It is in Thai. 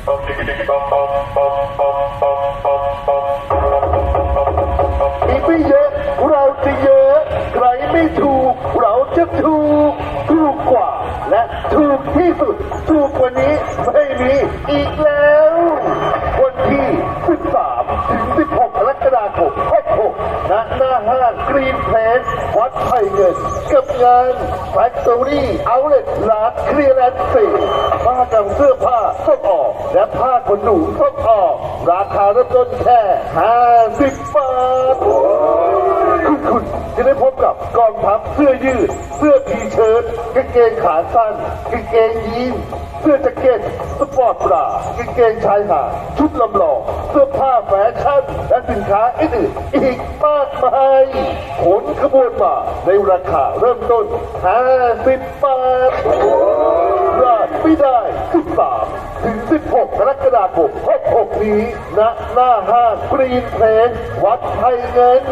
อีกไม่เยอะ เราจะเยอะ ใครไม่ถูก เราจะถูก ถูกกว่า และถูกที่สุด ถูกกว่านี้ไม่มีอีกแล้ว วันที่ 13 ถึง 16กรกฎาคม66ณหน้าห้างกรีนเพลสวัดไผ่เงิน กับงานแฟคทอรี่เอาเลทร้านเคลียร์แลนด์เซลผ้ากำเสื้อผ้าส่งออก และผ้าขนหนูส่งออกราคาเริ่มต้นแค่ 50 บาท คุณคุณจะได้พบกับกองทัพเสื้อยืด เสื้อทีเชิ้ตกางเกงขาสั้นกางเกงยีนส์เสื้อแจ็คเก็ตสปอร์ตบรากางเกงชายหาดชุดลำลองเสื้อผ้าแฟชั่นและสินค้าอื่นๆอีกมากมายขนขบวนมาในราคาเริ่มต้น 50 บาทพลาดไม่ได้ 13 ถึง 16 กรกฎาคม66นี้ณหน้าห้างกรีนเพลนวัดไทยเงิน